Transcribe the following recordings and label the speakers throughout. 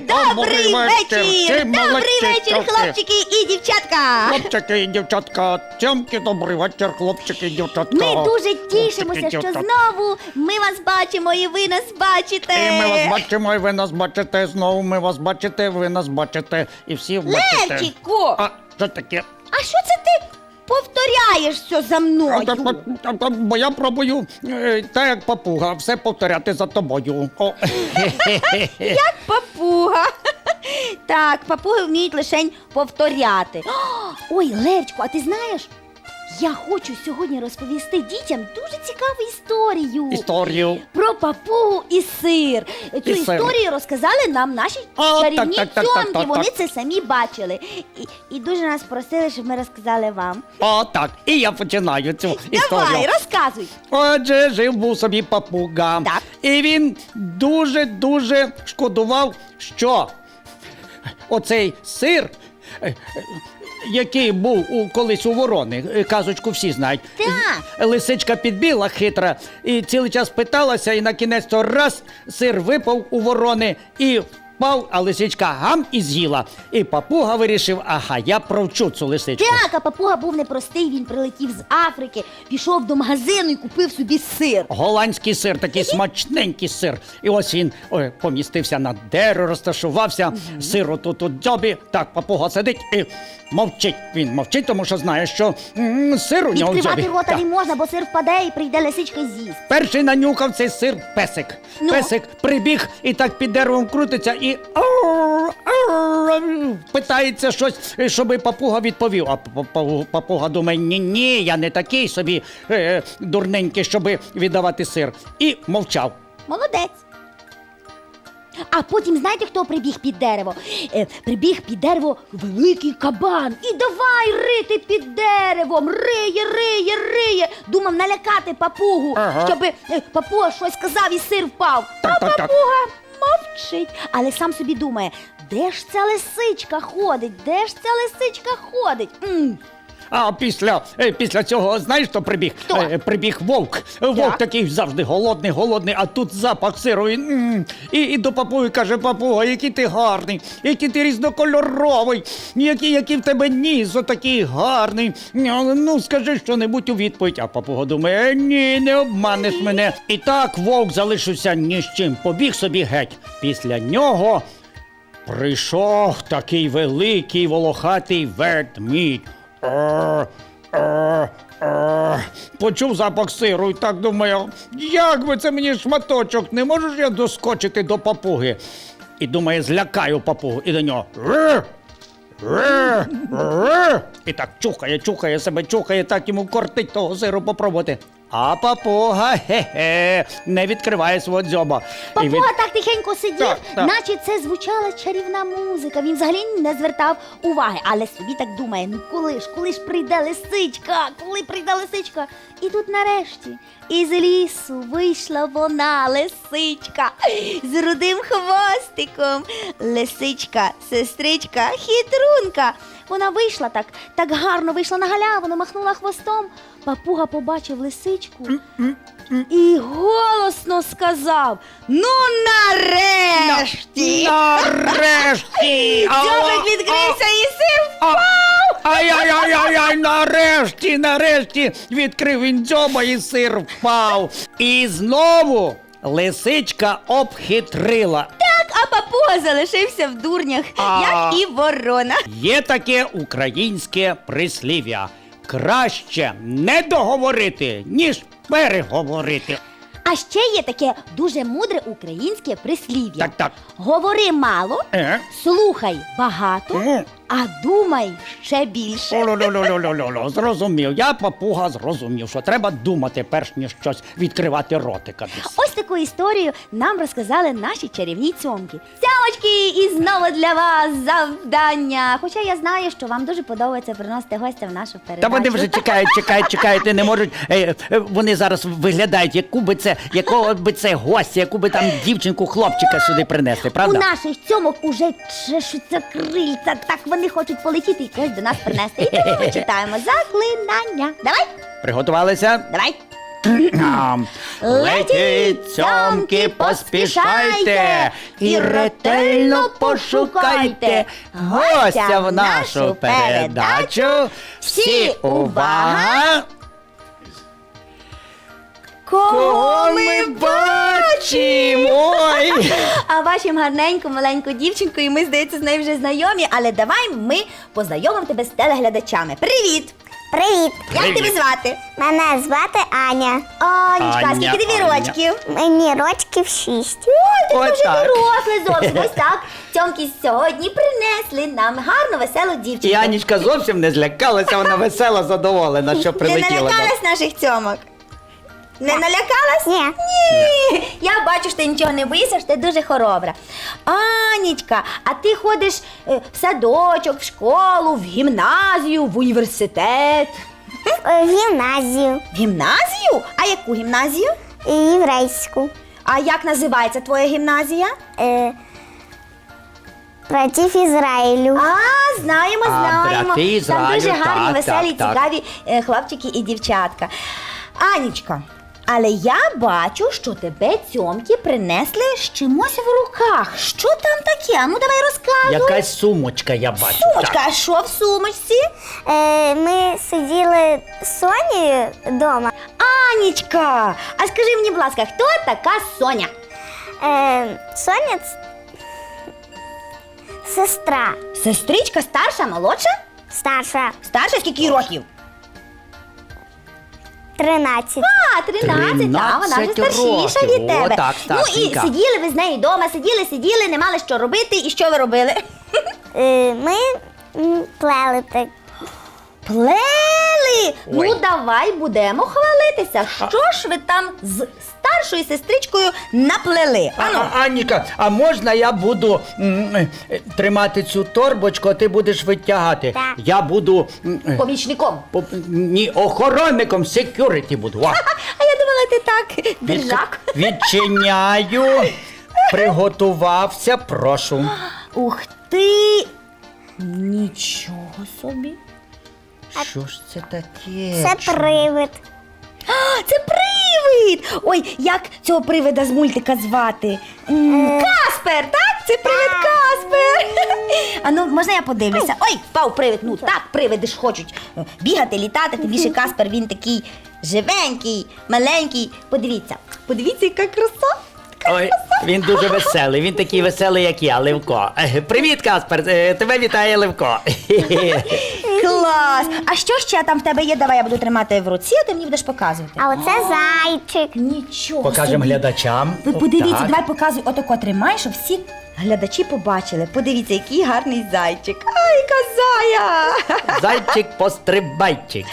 Speaker 1: Добрий вечір! Добрий вечір, хлопчики і дівчатка!
Speaker 2: Хлопчики і дівчатка, цьомки, добрий вечір, хлопчики і дівчатка.
Speaker 1: Ми дуже тішимося, що
Speaker 2: дівчатка.
Speaker 1: знову ми вас бачимо і ви нас бачите.
Speaker 2: І ми вас бачимо, і ви нас бачите. Знову ми вас бачите, ви нас бачите, і всі бачите.
Speaker 1: Левчику,
Speaker 2: А що таке?
Speaker 1: а що це ти повторяєш все за мною?
Speaker 2: Бо я пробую, е, так як папуга, все повторяти за тобою. О,
Speaker 1: Як папуга. Так, папуги вміють лишень повторяти. Ой, Левчику, а ти знаєш? Я хочу сьогодні розповісти дітям дуже цікаву історію.
Speaker 2: Історію.
Speaker 1: Про папугу і сир. Цю
Speaker 2: І сир.
Speaker 1: історію розказали нам наші
Speaker 2: А,
Speaker 1: чарівні
Speaker 2: так, так, так,
Speaker 1: цьомки.
Speaker 2: так, так,
Speaker 1: Вони
Speaker 2: так.
Speaker 1: це самі бачили. І, і дуже нас просили, щоб ми розказали вам.
Speaker 2: О, так. І я починаю цю історію.
Speaker 1: Давай, розказуй.
Speaker 2: Отже, жив був собі папуга.
Speaker 1: Так.
Speaker 2: І він дуже-дуже шкодував, що оцей сир. е, е, Який був у, колись у ворони, е, казочку всі знають.
Speaker 1: Так.
Speaker 2: Лисичка підбіла хитра і цілий час питалася, і на кінець то раз сир випав у ворони і впав, а лисичка гам і з'їла. І папуга вирішив, ага, я провчу цю лисичку.
Speaker 1: Так, а папуга був непростий, він прилетів з Африки, пішов до магазину і купив собі сир.
Speaker 2: Голландський сир, такий смачненький сир. І ось він ой, помістився на дерево, розташувався, сир отут у дзьобі. Так, папуга сидить і мовчить. Він мовчить, тому що знає, що м, сир у нього в
Speaker 1: Відкривати
Speaker 2: дзьобі.
Speaker 1: рота
Speaker 2: Так.
Speaker 1: не можна, бо сир впаде і прийде лисичка і з'їсть.
Speaker 2: Перший нанюхав цей сир песик.
Speaker 1: Ну?
Speaker 2: Песик прибіг і так під деревом крутиться і «Ау, ау», питається щось, щоб папуга відповів. А па- па- папуга думає, ні, ні, я не такий собі е, дурненький, щоб віддавати сир. І мовчав.
Speaker 1: Молодець. А потім знаєте, хто прибіг під дерево? Е, прибіг під дерево великий кабан. І давай рити під деревом. Риє, риє, риє. Думав налякати папугу,
Speaker 2: Ага.
Speaker 1: щоб е, папуга щось сказав і сир впав.
Speaker 2: Так,
Speaker 1: а
Speaker 2: так, так.
Speaker 1: папуга мовчить. Але сам собі думає, де ж ця лисичка ходить? Де ж ця лисичка ходить?
Speaker 2: А після, е, після цього, знаєш, хто прибіг?
Speaker 1: Хто?
Speaker 2: Е, Прибіг вовк. Вовк
Speaker 1: Так.
Speaker 2: такий завжди голодний, голодний, а тут запах сиру. І, м, і, і до папуги каже, папуга, який ти гарний, який ти різнокольоровий, який, який в тебе ніс отакий гарний. Ну, Ну, скажи що-небудь у відповідь. А папуга думає, «Е, ні, не обманеш мене. І так вовк залишився ні з чим, побіг собі геть. Після нього Прийшов такий великий волохатий ведмідь. Почув запах сиру і так думаю, як би це мені шматочок, не можу ж я доскочити до папуги. І думає, злякаю папугу і до нього. І так чухає, чухає себе, чухає, так йому кортить того сиру попробувати. А папуга хе-хе, не відкриває свого дзьоба. І від-
Speaker 1: Папуга так тихенько сидів,
Speaker 2: Так, так.
Speaker 1: наче це звучала чарівна музика. Він взагалі не звертав уваги, але собі так думає: ну коли ж, коли ж прийде лисичка, коли прийде лисичка? І тут нарешті із лісу вийшла вона, лисичка, з рудим хвостиком. Лисичка, сестричка, хитрунка. Вона вийшла так, так гарно вийшла на галявину, махнула хвостом. Папуга побачив лисичку і голосно сказав: Ну, нарешті!
Speaker 2: Нарешті!
Speaker 1: Дзьобик відкрився і сир
Speaker 2: Ай-яй-яй-яй, нарешті, нарешті відкрив він дзьоба і сир впав. І знову лисичка обхитрила.
Speaker 1: А папуга залишився в дурнях,
Speaker 2: А.
Speaker 1: як і ворона.
Speaker 2: Є таке українське прислів'я. Краще не договорити, ніж переговорити.
Speaker 1: А ще є таке дуже мудре українське прислів'я.
Speaker 2: Так, так.
Speaker 1: Говори мало,
Speaker 2: Е?
Speaker 1: слухай багато,
Speaker 2: М.
Speaker 1: а думай ще більше.
Speaker 2: Оло-ло-ло-ло-ло-ло. Зрозумів. Я папуга зрозумів, що треба думати, перш ніж щось відкривати ротика. десь.
Speaker 1: Ось таку історію нам розказали наші чарівні цьомки. Сямочки, і знову для вас завдання. Хоча я знаю, що вам дуже подобається приносити гостя в нашу передачу.
Speaker 2: Та вони вже чекають, чекають, чекають, і не можуть. е, е, Вони зараз виглядають, яку би це, якого би це гостя, яку би там дівчинку, хлопчика сюди принесли,
Speaker 1: У
Speaker 2: правда?
Speaker 1: наших цьомок уже чешуться крильця, так вони хочуть полетіти і когось до нас принести. І тому ми читаємо заклинання. Давай,
Speaker 2: Приготувалися?
Speaker 1: давай.
Speaker 2: Летіть, цьомки, поспішайте і ретельно пошукайте гостя в нашу передачу. Всі увага! Кого ми бачимо? Ой!
Speaker 1: А вашим гарненьку маленьку дівчинку, і ми, здається, з нею вже знайомі, але давай ми познайомимо тебе з телеглядачами. Привіт!
Speaker 3: Привіт!
Speaker 1: Як
Speaker 2: Привіт.
Speaker 1: тебе звати?
Speaker 3: Мене звати Аня.
Speaker 1: Анечка,
Speaker 2: Аня,
Speaker 1: скільки тобі
Speaker 2: Аня.
Speaker 1: рочків?
Speaker 3: Мені рочків шість.
Speaker 1: Ой, ти
Speaker 2: Ось
Speaker 1: вже
Speaker 2: так.
Speaker 1: дорослий зовсім. Ось так. Цьомки сьогодні принесли нам гарну веселу дівчинку.
Speaker 2: І Анічка зовсім не злякалася, вона весела, задоволена, що
Speaker 1: Не
Speaker 2: прилетіла. до-
Speaker 1: налякалась наших цьомок? Не налякалась?
Speaker 3: Ні.
Speaker 1: Ні. Я бачу, що ти нічого не боїшся, що ти дуже хоробра. Анічка, а ти ходиш е, в садочок, в школу, в гімназію, в університет.
Speaker 3: Е, В гімназію
Speaker 1: В гімназію? А яку гімназію?
Speaker 3: і єврейську.
Speaker 1: А як називається твоя гімназія?
Speaker 3: Е, Братів Ізраїлю.
Speaker 1: А, знаємо,
Speaker 2: А,
Speaker 1: знаємо.
Speaker 2: брати
Speaker 1: Там
Speaker 2: Ізраїлю,
Speaker 1: дуже гарні,
Speaker 2: так,
Speaker 1: веселі,
Speaker 2: так, так.
Speaker 1: цікаві е, хлопчики і дівчатка. Анічка, але я бачу, що тебе цьомки принесли з чимось в руках. Що там таке? А Ну давай розказуй.
Speaker 2: Якась сумочка, я бачу.
Speaker 1: Сумочка,
Speaker 2: Так.
Speaker 1: а що в сумочці?
Speaker 3: Е, Ми сиділи з Сонією вдома.
Speaker 1: Анічка, а скажи мені, будь ласка, хто така Соня?
Speaker 3: Е, Соня ц- сестра
Speaker 1: Сестричка старша, молодша?
Speaker 3: старша
Speaker 1: Старша скільки їй років?
Speaker 3: 13.
Speaker 1: А, 13, а вона вже
Speaker 2: 13
Speaker 1: старшіша
Speaker 2: років.
Speaker 1: від тебе.
Speaker 2: О, так,
Speaker 1: ну і
Speaker 2: старшенька.
Speaker 1: сиділи ви з нею вдома, сиділи, сиділи, не мали що робити. І що ви робили?
Speaker 3: Е, Ми м, плели так.
Speaker 1: Плели! Ну
Speaker 2: Ой.
Speaker 1: давай будемо хвалитися. Що ж ви там з старшою сестричкою наплели?
Speaker 2: А,
Speaker 1: Ану,
Speaker 2: а, Аніка, а можна я буду м, е, тримати цю торбочку, а ти будеш витягати?
Speaker 3: Так.
Speaker 2: Я буду м, е,
Speaker 1: помічником.
Speaker 2: по- ні, охоронником, секюріті буду.
Speaker 1: А я думала, ти так, держак.
Speaker 2: Відчиняю. Приготувався, прошу.
Speaker 1: Ух ти! Нічого собі.
Speaker 2: Що ж це таке?
Speaker 3: Це привид.
Speaker 1: А, це привид! Ой, як цього привида з мультика звати? М, Каспер, так? Це привид Каспер. А ну, можна я подивлюся? Ой, впав привид. Ну так, привиди ж хочуть е, бігати, літати. Тим більше Каспер, він такий живенький, маленький. Подивіться, подивіться, яка краса.
Speaker 2: Ой, він дуже веселий. Він такий веселий, як я, Левко. Е, Привіт, Каспер. е, Тебе вітає Левко.
Speaker 1: Клас! А що ще там в тебе є? Давай я буду тримати в руці, а ти мені будеш показувати.
Speaker 3: А оце зайчик.
Speaker 1: Нічого.
Speaker 2: Покажемо
Speaker 1: собі.
Speaker 2: глядачам.
Speaker 1: Ви подивіться,
Speaker 2: Так.
Speaker 1: давай показуй отако тримай, щоб всі глядачі побачили. Подивіться, який гарний зайчик. Ай, яка зая!
Speaker 2: Зайчик пострибайчик.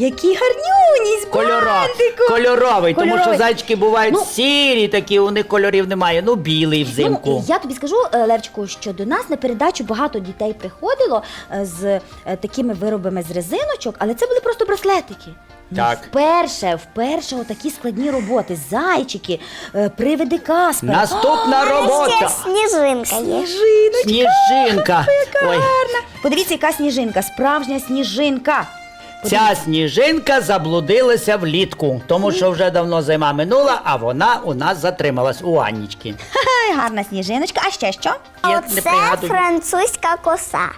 Speaker 1: Який гарнюній з
Speaker 2: Кольора...
Speaker 1: бантиком.
Speaker 2: Кольоровий, тому що
Speaker 1: Кольоровий.
Speaker 2: зайчики бувають
Speaker 1: Ну,
Speaker 2: сірі, такі у них кольорів немає. Ну, білий взимку.
Speaker 1: Ну, я тобі скажу, е, Левчику, що до нас на передачу багато дітей приходило е, з е, такими виробами з резиночок, але це були просто браслетики. Ну,
Speaker 2: Так.
Speaker 1: Вперше, вперше отакі складні роботи. Зайчики, е, привиди Каспера.
Speaker 2: Наступна
Speaker 3: Ще
Speaker 2: робота.
Speaker 3: сніжинка є.
Speaker 1: Сніжиночка.
Speaker 2: Сніжинка. Ой.
Speaker 1: Подивіться, яка сніжинка, справжня сніжинка.
Speaker 2: Ця сніжинка заблудилася влітку, тому що вже давно зима минула, а вона у нас затрималась у Аннічки.
Speaker 1: Гарна сніжиночка. А ще що?
Speaker 2: Я не
Speaker 3: Оце
Speaker 2: пригадую.
Speaker 3: французька коса.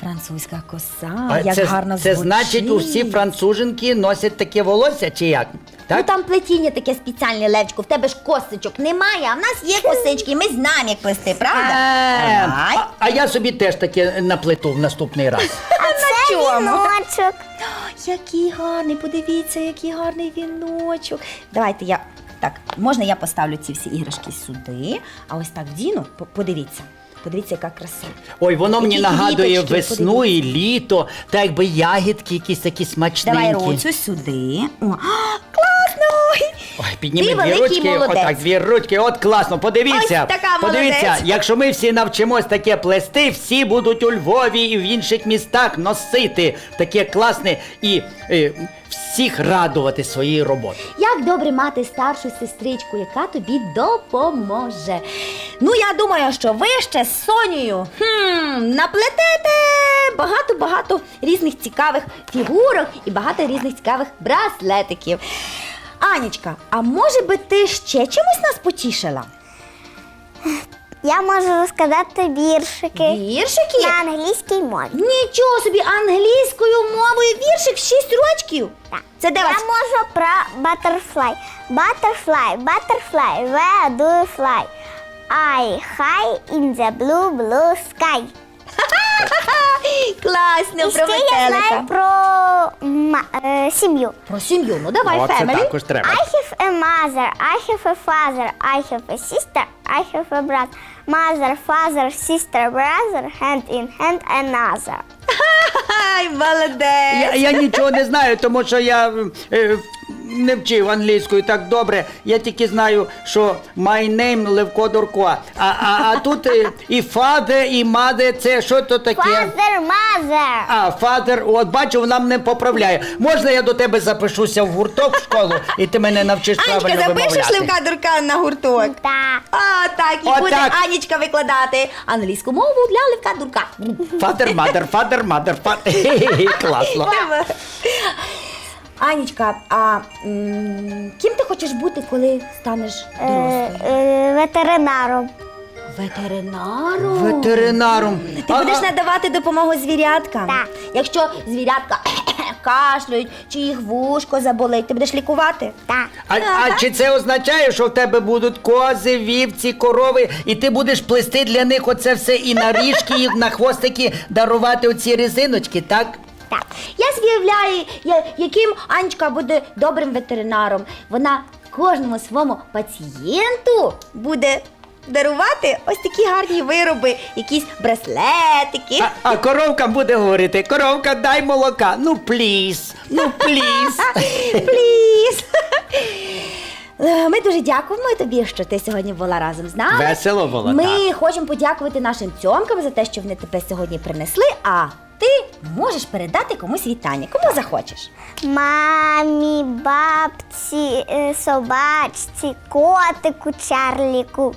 Speaker 1: Французька коса,
Speaker 2: А
Speaker 1: як
Speaker 2: це,
Speaker 1: гарно
Speaker 2: це
Speaker 1: звучить.
Speaker 2: значить, усі француженки носять таке волосся чи як?
Speaker 1: Ну
Speaker 2: Так?
Speaker 1: там плетіння таке спеціальне, Левчику, в тебе ж косичок немає, а в нас є косички, ми знаємо, як плести, правда?
Speaker 2: Е,
Speaker 1: Давай.
Speaker 2: а, а я собі теж таке наплету в наступний раз.
Speaker 1: Чому?
Speaker 3: віночок.
Speaker 1: Який гарний, подивіться, який гарний віночок. Давайте я. Так, можна я поставлю ці всі іграшки сюди, а ось так діну, По- Подивіться. Подивіться, яка краса.
Speaker 2: Ой, воно мені
Speaker 1: Які
Speaker 2: нагадує
Speaker 1: квіточки,
Speaker 2: весну
Speaker 1: подивіться.
Speaker 2: і літо, так якби ягідки якісь такі смачненькі.
Speaker 1: Давай руцю сюди. О, а, класно!
Speaker 2: Ой, підніми дві
Speaker 1: великий
Speaker 2: ручки,
Speaker 1: молодець.
Speaker 2: отак, дві ручки, от класно. Подивіться,
Speaker 1: Ось така
Speaker 2: подивіться,
Speaker 1: молодець.
Speaker 2: якщо ми всі навчимось таке плести, всі будуть у Львові і в інших містах носити таке класне і е, всіх радувати своєю роботою.
Speaker 1: Як добре мати старшу сестричку, яка тобі допоможе. Ну, я думаю, що ви ще з Сонією хм, наплетете багато-багато різних цікавих фігурок і багато різних цікавих браслетиків. Анічка, а може би ти ще чимось нас потішила?
Speaker 3: Я можу розказати віршики
Speaker 1: Віршики?
Speaker 3: на англійській мові.
Speaker 1: Нічого собі, англійською мовою віршик в 6 рочків.
Speaker 3: Так.
Speaker 1: Це де
Speaker 3: Я
Speaker 1: вас?
Speaker 3: можу про butterfly. Butterfly, butterfly, where do you fly? I high in the blue, blue sky.
Speaker 1: Класно,
Speaker 3: І ще
Speaker 1: про
Speaker 3: я знаю про ма- е, сім'ю.
Speaker 1: Про сім'ю, ну давай,
Speaker 2: О, це
Speaker 1: фемелі.
Speaker 2: також треба.
Speaker 3: I have a mother, I have a father, I have a sister, I have a brother. Mother, father, sister, brother, hand in hand another.
Speaker 1: Ай, молодець.
Speaker 2: Я, я нічого не знаю, тому що я е, не вчив англійською так добре. Я тільки знаю, що my name Левко Дурко. А, а, а тут е, і father, і mother, це що то таке?
Speaker 3: Father, mother.
Speaker 2: А, фадер, от бачу, вона мене поправляє. Можна я до тебе запишуся в гурток в школу, і ти мене навчиш
Speaker 1: Анечка,
Speaker 2: правильно
Speaker 1: запишеш
Speaker 2: вимовляти?
Speaker 1: Левка Дурка на гурток?
Speaker 3: Так.
Speaker 1: А, так, і
Speaker 2: Отак.
Speaker 1: буде Анічка викладати англійську мову для Левка Дурка.
Speaker 2: Фадер, мадер, фадер, мадер, фадер. Класно.
Speaker 1: Анічка, а м, ким ти хочеш бути, коли станеш
Speaker 3: Е,
Speaker 1: дорослою?
Speaker 3: е, ветеринаром.
Speaker 1: Ветеринаром.
Speaker 2: Ветеринаром.
Speaker 1: Ти
Speaker 2: А,
Speaker 1: будеш
Speaker 2: а,
Speaker 1: надавати допомогу звіряткам?
Speaker 3: Так.
Speaker 1: Якщо звірятка кашляють, чи їх вушко заболить, ти будеш лікувати?
Speaker 3: Так.
Speaker 2: А, а чи це означає, що в тебе будуть кози, вівці, корови, і ти будеш плести для них оце все і на ріжки, і на хвостики дарувати оці резиночки, так?
Speaker 3: Так.
Speaker 1: Я уявляю, яким Анечка буде добрим ветеринаром. Вона кожному своєму пацієнту буде дарувати ось такі гарні вироби, якісь браслетики.
Speaker 2: А, а коровка буде говорити: коровка, дай молока. Ну пліс, ну пліс.
Speaker 1: Пліс. Дуже дякуємо тобі, що ти сьогодні була разом з нами.
Speaker 2: Весело було,
Speaker 1: Ми
Speaker 2: так.
Speaker 1: хочемо подякувати нашим цьомкам за те, що вони тебе сьогодні принесли. А ти можеш передати комусь вітання, кому захочеш.
Speaker 3: Мамі, бабці, е, собачці, котику, чарліку.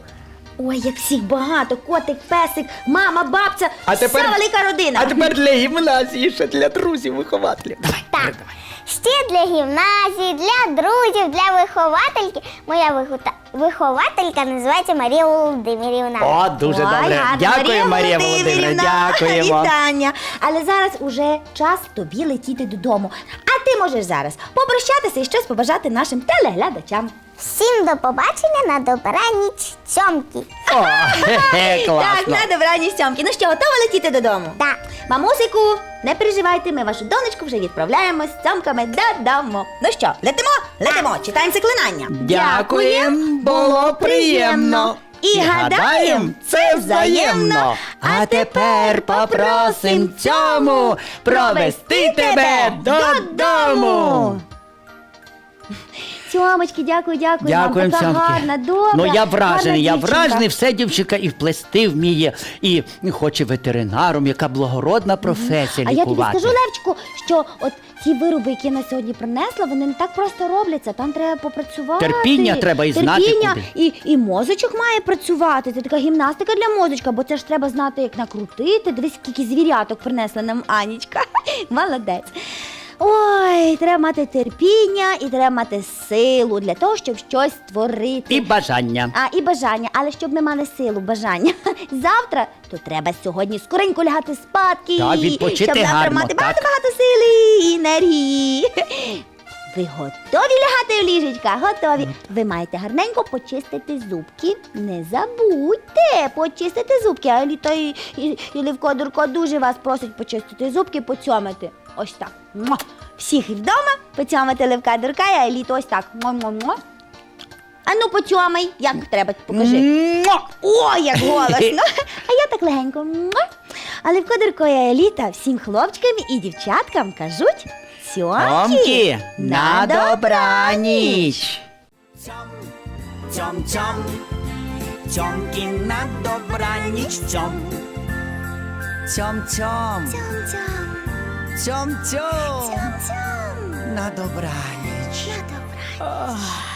Speaker 1: Ой, як всіх багато, котик, песик, мама, бабця,
Speaker 2: А тепер-
Speaker 1: вся велика родина.
Speaker 2: А тепер для гімназії, ще для друзів, вихователів. Давай,
Speaker 3: Так.
Speaker 2: передавай.
Speaker 3: Ще для гімназії, для друзів, для виховательки. Моя вихота- вихователька називається Марія Володимирівна.
Speaker 2: О, дуже
Speaker 1: Ой,
Speaker 2: добре.
Speaker 1: гарно,
Speaker 2: Дякую, Марія Володимирівна. Дякуємо.
Speaker 1: Вітання. Але зараз уже час тобі летіти додому. А ти можеш зараз попрощатися і щось побажати нашим телеглядачам.
Speaker 3: Всім до побачення на добраніч цьомки.
Speaker 2: О, хе-хе,
Speaker 1: Так,
Speaker 2: класно.
Speaker 1: на добраніч, сьомки. Ну що, готова летіти додому?
Speaker 3: Так.
Speaker 1: Мамусику, не переживайте, ми вашу донечку вже відправляємо з цьомками додому. Ну що, летимо? Летимо, читаємо заклинання.
Speaker 2: Дякуєм, було приємно.
Speaker 1: І гадаєм, це взаємно.
Speaker 2: А тепер попросим цьому провести тебе додому.
Speaker 1: Цьомочки, дякую, дякую. вам. Така
Speaker 2: Сямки.
Speaker 1: гарна, добра.
Speaker 2: Ну я вражений, я
Speaker 1: гарна дівчинка.
Speaker 2: вражений, все дівчинка і вплести вміє, і хоче ветеринаром, яка благородна професія
Speaker 1: А я тобі
Speaker 2: лікувати.
Speaker 1: скажу, Левчику, що от ті вироби, які я на сьогодні принесла, вони не так просто робляться. Там треба попрацювати.
Speaker 2: Терпіння треба і знати
Speaker 1: Терпіння,
Speaker 2: куди.
Speaker 1: І, і мозочок має працювати. Це така гімнастика для мозочка, бо це ж треба знати, як накрутити. Дивись, скільки звіряток принесла нам Анічка. Молодець. Ой, треба мати терпіння і треба мати силу для того, щоб щось створити.
Speaker 2: І бажання.
Speaker 1: А, і бажання, але щоб ми мали силу, бажання завтра, то треба сьогодні скоренько лягати спадки.
Speaker 2: Так, відпочити
Speaker 1: щоб завтра
Speaker 2: гарно,
Speaker 1: мати
Speaker 2: так.
Speaker 1: багато-багато сили і енергії. Ви готові лягати в ліжечка? Готові. Ви маєте гарненько почистити зубки. Не забудьте почистити зубки. А Еліта і, і, і Левко Дурко дуже вас просить почистити зубки, поцьомити. Ось так. Муа. Всіх і вдома поцьомити Левка Дурка, а Еліту ось так. Муа-муа-муа. А ну поцьомай, як треба, покажи.
Speaker 2: Муа!
Speaker 1: О, як голосно! А я так легенько. Муа. Але в кодиркою еліта всім хлопчикам і дівчаткам кажуть Цьомки
Speaker 2: на добраніч.
Speaker 4: Цьом, цьом, цьом, цьомки на добраніч, цьом. Цьом, цьом, цьом, цьом, на добраніч.
Speaker 3: На добраніч.